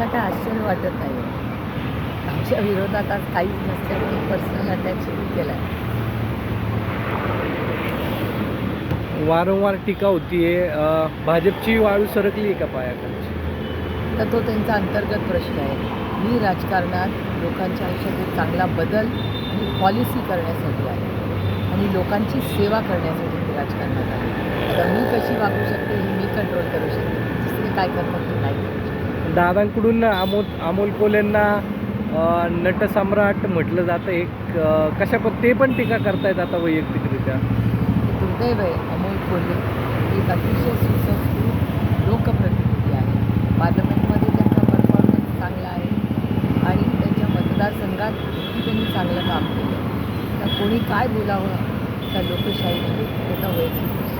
मला काय आश्चर्य वाटत नाही. आमच्या विरोधात आज काहीच नसल्यामुळे पर्सनल अटॅक सुरू केला आहे वारंवार टीका होतीये. अ, भाजपची वाळू सरकली आहे का पायाखालची? तर तो त्यांचा अंतर्गत प्रश्न आहे. मी राजकारणात लोकांच्या आयुष्यात एक चांगला बदल आणि पॉलिसी करण्यासाठी आहे. आणि लोकांची सेवा करण्यासाठी मी राजकारणात आहे. आता मी कशी वागू शकते हे मी कंट्रोल करू शकते. दुसरे काय करतात हे नाही. दादांकडून अमोल अमोल कोलेंना नटसम्राट म्हटलं जातं. एक कशा पण ते पण टीका करतायत आता वैयक्तिकरित्या. दुर्दैव आहे अमोल कोल्हे एक अतिशय सुसंस्कृत लोकप्रतिनिधी आहे. पार्लमेंटमध्ये त्यांचा परफॉर्मन्स चांगला आहे आणि त्यांच्या मतदारसंघात त्यांनी चांगलं काम केलं. तर कोणी काय बोलावं त्या लोकशाहीमध्ये त्याचा वैयक्तिक